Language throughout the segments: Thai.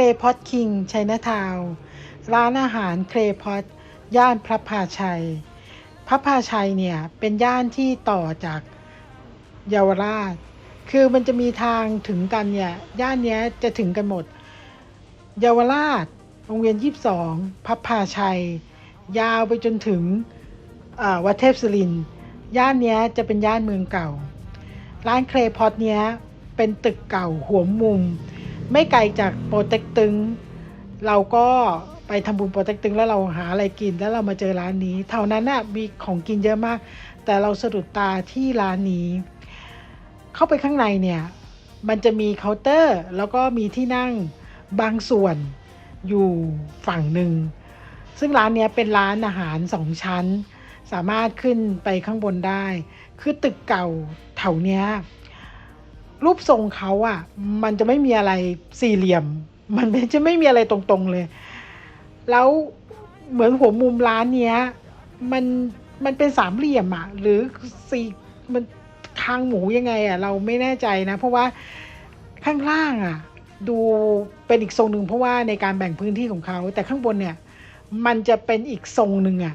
รพอตคิงชัยนาทาวร้านอาหารเครพอตย่านพระพาชัย พระพาชัยเนี่ยเป็นย่านที่ต่อจากเยาวราช คือมันจะมีทางถึงกันเนี่ยย่านเนี้ยจะถึงกันหมด เยาวราชโรงเรียนยี่สองพับพาชัย ยาวไปจนถึงวัดเทพศิรินย่านเนี้ยจะเป็นย่านเมืองเก่า ร้านเครพอตเนี้ยเป็นตึกเก่าหัวมุม ไม่ไกลจากโปรเต็กตึง เราก็ไปทำบุญโปรเต็กตึงแล้วเราหาอะไรกินแล้วเรามาเจอร้านนี้เท่านั้นน่ะมีของกินเยอะมาก แต่เราสะดุดตาที่ร้านนี้ เข้าไปข้างในเนี่ยมันจะมีเคาน์เตอร์แล้วก็มีที่นั่งบางส่วนอยู่ฝั่งหนึ่ง ซึ่งร้านนี้เป็นร้านอาหารสองชั้น สามารถขึ้นไปข้างบนได้ คือตึกเก่าแถวเนี้ย รูปทรงเขาอะ่ะ มันจะไม่มีอะไรสี่เหลี่ยม มันจะไม่มีอะไรตรงๆเลย แล้วเหมือนหัวมุมร้านเนี้ย มันมันเป็นสามเหลี่ยมอะหรือสี่มันคางหมูยังไงอะเราไม่แน่ใจนะ เพราะว่าข้างล่างอะดูเป็นอีกทรงหนึ่งเพราะว่าในการแบ่งพื้นที่ของเขา แต่ข้างบนเนี่ย มันจะเป็นอีกทรงหนึ่งอะ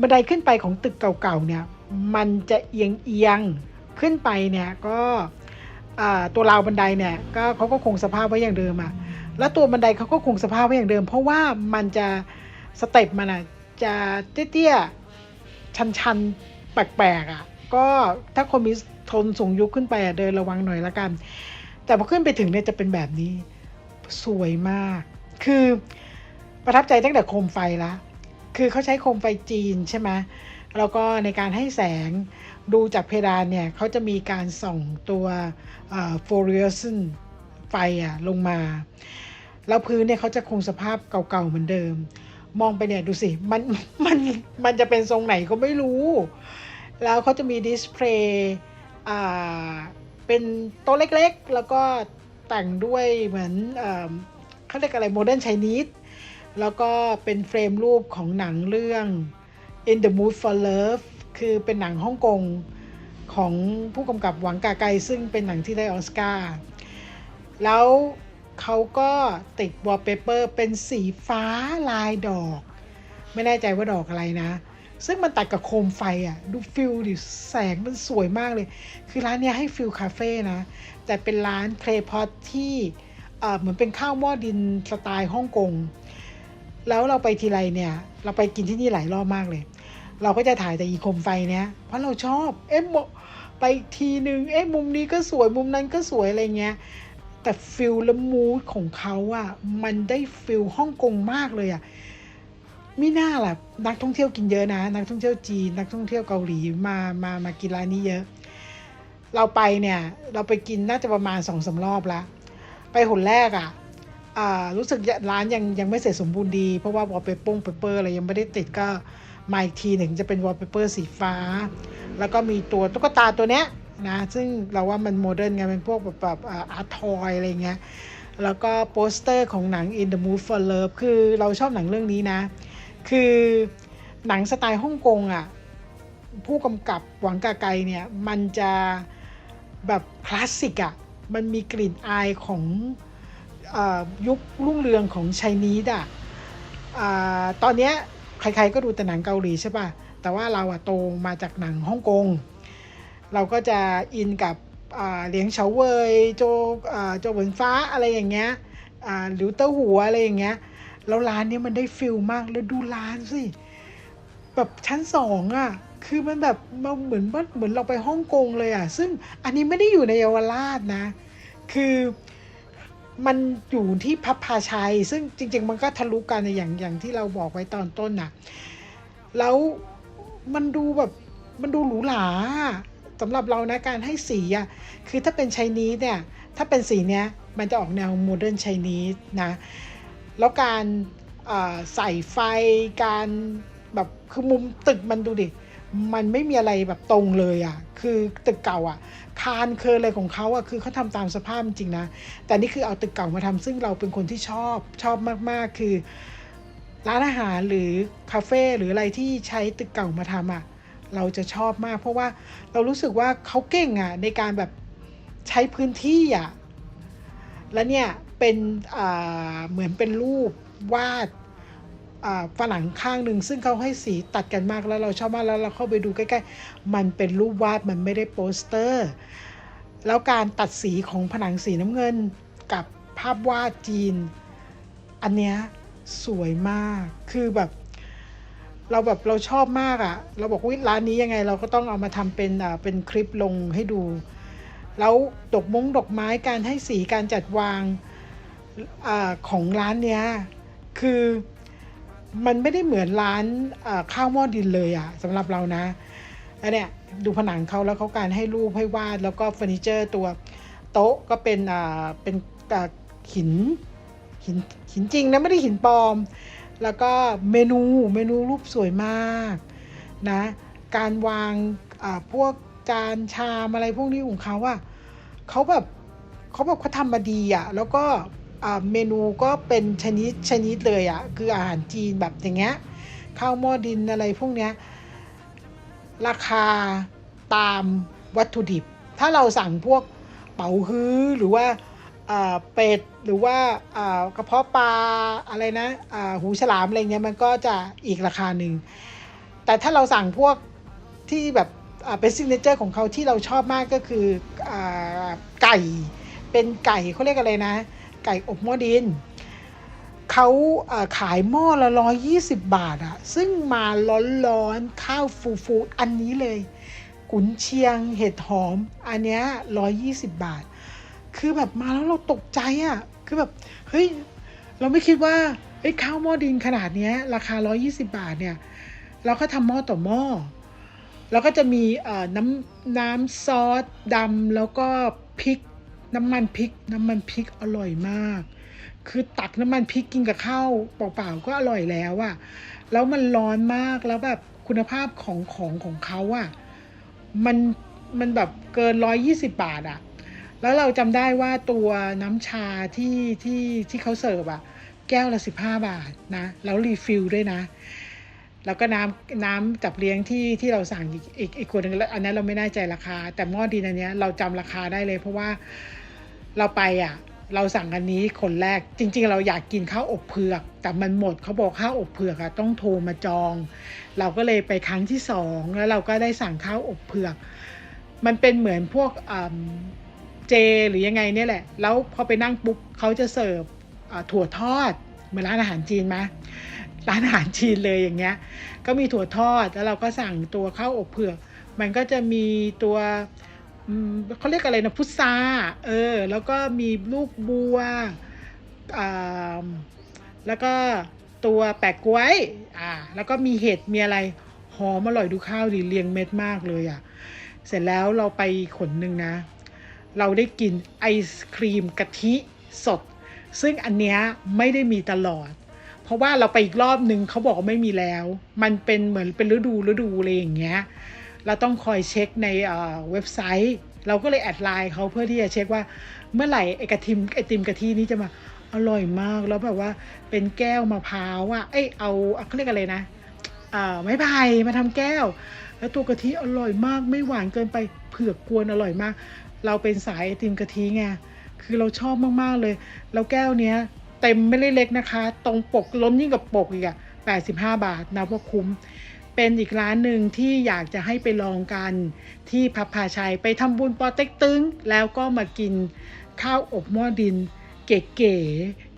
บันไดขึ้นไปของตึกเก่าๆเนี่ย มันจะเอียงเอียงขึ้นไปเนี่ยก็ ตัวราวบันไดเนี่ยก็เขาก็คงสภาพไว้อย่างเดิมอะแล้วตัวบันไดเขาก็คงสภาพไว้อย่างเดิม เพราะว่ามันจะสเต็ปมันอะจะเตี้ยๆชันๆแปลกๆอะก็ถ้าคนมีทนสูงยุคขึ้นไปอะเดินระวังหน่อยละกัน แต่พอขึ้นไปถึงเนี่ยจะเป็นแบบนี้สวยมาก คือประทับใจตั้งแต่โคมไฟละคือเขาใช้โคมไฟจีนใช่ไหมแล้วก็ในการให้แสง ดูจากเพดานเนี่ยเขาจะมีการส่องตัวฟลูออเรสเซนไฟอะลงมา แล้วพื้นเนี่ยเขาจะคงสภาพเก่าๆเหมือนเดิม มองไปเนี่ยดูสิ มันมันมันจะเป็นทรงไหนก็ไม่รู้ แล้วเขาจะมีดิสเพลย์เป็นโต๊ะเล็กๆ แล้วก็แต่งด้วยเหมือนเออเขาเรียกอะไรโมเดิร์นไชนีสแล้วก็เป็นเฟรมรูปของหนังเรื่อง In the Mood for Love คือเป็นหนังฮ่องกงของผู้กำกับหวังกาไกซึ่งเป็นหนังที่ได้ออสการ์แล้วเขาก็ติดวอลเปเปอร์เป็นสีฟ้าลายดอก ไม่แน่ใจว่าดอกอะไรนะ ซึ่งมันตัดกับโคมไฟอะ่ะ ดูฟิลดิแสงมันสวยมากเลย คือร้านนี้ให้ฟิลคาเฟ่นะ แต่เป็นร้านเคลพอตที่เหมือนเป็นข้าวหม้อดินสไตล์ฮ่องกง แล้วเราไปทีไรเนี่ย เราไปกินที่นี่หลายรอบมากเลย เราก็จะถ่ายแต่อีโคมไฟเนี้ยเพราะเราชอบเอ๊ะไปอีกทีนึงเอ๊ะมุมนี้ก็สวยมุมนั้นก็สวยอะไรเงี้ยแต่ฟิลและมูดของเขาอะมันได้ฟิลฮ่องกงมากเลยอะไม่น่าล่ะนักท่องเที่ยวกินเยอะนะ นักท่องเที่ยวจีน นักท่องเที่ยวเกาหลีมามามากินร้านนี้เยอะ เราไปเนี่ย เราไปกินน่าจะประมาณสองสารอบละไปหนแรกอะอ่ารู้สึกร้านยังยังไม่เสร็จสมบูรณ์ดี เพราะว่าวอลเปปอร์เปเปอร์อะไรยังไม่ได้ติดก็ มาอีกทีหนึ่งจะเป็นวอลเปเปอร์สีฟ้า แล้วก็มีตัวตุ๊กตาตัวเนี้ยนะซึ่งเราว่ามันโมเดิร์นไงเป็นพวกแบบแบบอาร์ตทอยอะไรเงี้ยแล้วก็โปสเตอร์ของหนัง In the Mood for Love คือเราชอบหนังเรื่องนี้นะ คือหนังสไตล์ฮ่องกงอะ ผู้กำกับหวังกาไกเนี่ย มันจะแบบคลาสสิกอะ มันมีกลิ่นอายของอยุครุ่งเรืองของไชนีดอะตอนเนี้ย ใครๆก็ดูแต่หนังเกาหลีใช่ป่ะ แต่ว่าเราอะโตมาจากหนังฮ่องกง เราก็จะอินกับเลี้ยงเฉาเวยโจโจเหวินฟ้าอะไรอย่างเงี้ยหรือเต้าหัวอะไรอย่างเงี้ย แล้วร้านนี้มันได้ฟิลมากแล้วดูร้านสิ แบบชั้นสองอะคือมันแบบมันเหมือนว่าเหมือนเราไปฮ่องกงเลยอะซึ่งอันนี้ไม่ได้อยู่ในเยาวราชนะ คือ มันอยู่ที่พับพาชัย ซึ่งจริง ๆ มันก็ทะลุกันอย่างอย่างที่เราบอกไว้ตอนต้นนะแล้วมันดูแบบมันดูหรูหราสำหรับเรานะการให้สีอะ่ะคือถ้าเป็นไชนีสเนี่ย ถ้าเป็นสีเนี้ยมันจะออกแนวโมเดิร์นไชนีสนะ แล้วการใส่ไฟการแบบคือมุมตึกมันดูดิ มันไม่มีอะไรแบบตรงเลยอะ่ะ คือตึกเก่าอะ่ะ คานเคยอะไรของเขาอะ่ะ คือเขาทำตามสภาพจริงนะ แต่นี่คือเอาตึกเก่ามาทำซึ่งเราเป็นคนที่ชอบ ชอบมากๆ คือร้านอาหารหรือคาเฟ่หรืออะไรที่ใช้ตึกเก่ามาทำอะ เราจะชอบมากเพราะว่าเรารู้สึกว่าเขาเก่งอะ่ะในการแบบใช้พื้นที่อะ่ะ แล้วเนี่ยเป็นเหมือนเป็นรูปวาด ฝรั่งข้างหนึ่งซึ่งเขาให้สีตัดกันมากแล้วเราชอบมากแล้วเราเข้าไปดูใกล้ๆ มันเป็นรูปวาดมันไม่ได้โปสเตอร์ แล้วการตัดสีของผนังสีน้ำเงินกับภาพวาดจีน อันเนี้ยสวยมากคือแบบ เราแบบเราชอบมากอะ่ะ เราบอกวิร้านนี้ยังไงเราก็ต้องเอามาทำเป็นอ่าเป็นคลิปลงให้ดู แล้วดอกมงดอกไม้การให้สีการจัดวางอาของร้านเนี้ยคือ มันไม่ได้เหมือนร้านข้าวหม้อดินเลยอะสำหรับเรานะแล้วเนี่ยดูผนังเขาแล้วเขาการให้รูปให้วาดแล้วก็เฟอร์นิเจอร์ตัวโต๊ะก็เป็นอ่าเป็นอ่าหินหินหินจริงนะไม่ได้หินปลอม แล้วก็เมนูเมนูรูปสวยมากนะการวางอ่าพวกจานชามอะไรพวกนี้ของเขาอะเขาแบบเขาแบบเขาทำมาดีอะแล้วก็ เมนูก็เป็นชนิดชนิดเลยอะคืออาหารจีนแบบอย่างเงี้ยข้าวหม้อดินอะไรพวกเนี้ยราคาตามวัตถุดิบ ถ้าเราสั่งพวกเป๋าฮื้อหรือว่าเป็ดหรือว่ากระเพาะปลาอะไรนะหูฉลามอะไรเงี้ยมันก็จะอีกราคาหนึ่งแต่ถ้าเราสั่งพวกที่แบบเป็นซิกเนเจอร์ของเขาที่เราชอบมากก็คืออไก่เป็นไก่เขาเรียกอะไรนะ ไก่อบหม้อดินเขาขายหม้อละร้อยยี่สิบบาทอะซึ่งมาร้อนๆข้าวฟูๆอันนี้เลย กุนเชียงเห็ดหอม อันเนี้ยร้อยยี่สิบบาท คือแบบมาแล้วเราตกใจอะคือแบบเฮ้ยเราไม่คิดว่าเฮ้ข้าวหม้อดินขนาดเนี้ย ราคาร้อยี่สิบาทเนี่ย เราก็ทำหม้อต่อหม้อแล้วก็จะมีน้ำน้ำซอสดำแล้วก็พริก น้ำมันพริก น้ำมันพริกอร่อยมาก คือตักน้ำมันพริกกินกับข้าวเปล่าๆก็อร่อยแล้วอะแล้วมันร้อนมากแล้วแบบคุณภาพของของของเขาอะมันมันแบบเกินร้อยยี่สิบบาทอะแล้วเราจำได้ว่าตัวน้ำชาที่ที่ที่เขาเสิร์ฟอะแก้วละสิบห้าบาทนะ แล้วรีฟิลด้วยนะ แล้วก็น้ำน้ำจับเลี้ยงที่ที่เราสั่งอีกอีกอีกคนนึงแล้วอันนั้นเราไม่แน่ใจราคา แต่หม้อดินอันเนี้ยเราจำราคาได้เลยเพราะว่า เราไปอะ เราสั่งอันนี้คนแรกจริง ๆ เราอยากกินข้าวอบเผือก แต่มันหมดเขาบอกข้าวอบเผือกอะต้องโทรมาจอง เราก็เลยไปครั้งที่สองแล้วเราก็ได้สั่งข้าวอบเผือก มันเป็นเหมือนพวกเจหรือยังไงเนี่ยแหละ แล้วพอไปนั่งปุ๊บเขาจะเสิร์ฟถั่วทอดเหมือนร้านอาหารจีนไหมร้านอาหารจีนเลยอย่างเงี้ย ก็มีถั่วทอดแล้วเราก็สั่งตัวข้าวอบเผือก มันก็จะมีตัว เขาเรียกอะไรนะพุทราเออ แล้วก็มีลูกบัวอ่าแล้วก็ตัวแปะกล้วยอ่า แล้วก็มีเห็ดมีอะไรหอมอร่อยดูข้าวดีเรียงเม็ดมากเลยอะ เสร็จแล้วเราไปขนหนึ่งนะ เราได้กินไอศครีมกะทิสด ซึ่งอันเนี้ยไม่ได้มีตลอด เพราะว่าเราไปอีกรอบหนึ่งเขาบอกว่าไม่มีแล้ว มันเป็นเหมือนเป็นฤดูฤดูอะไรอย่างเงี้ย เราต้องคอยเช็คในเว็บไซต์ เราก็เลยแอดไลน์เขาเพื่อที่จะเช็คว่าเมื่อไหร่ไอกระทิมไอติมกะทินี้จะมาอร่อยมากแล้วแบบว่าเป็นแก้วมะพร้าวอะเอ้ยเอาเขาเรียกอะไรนะไม้ไผ่มาทำแก้ว แล้วตัวกะทิอร่อยมากไม่หวานเกินไปเผือกกวนอร่อยมาก เราเป็นสายไอติมกะทิไงคือเราชอบมากๆเลย แล้วแก้วเนี้ยเต็มไม่ได้เล็กนะคะ ตรงปกล้นยิ่งกับปกอีกอะ85 บาทนะว่าคุ้ม เป็นอีกร้านหนึ่งที่อยากจะให้ไปลองกันที่พับพาชัยไปทำบุญปอเต็กตึง แล้วก็มากินข้าวอบหม้อดิน เก๋ๆ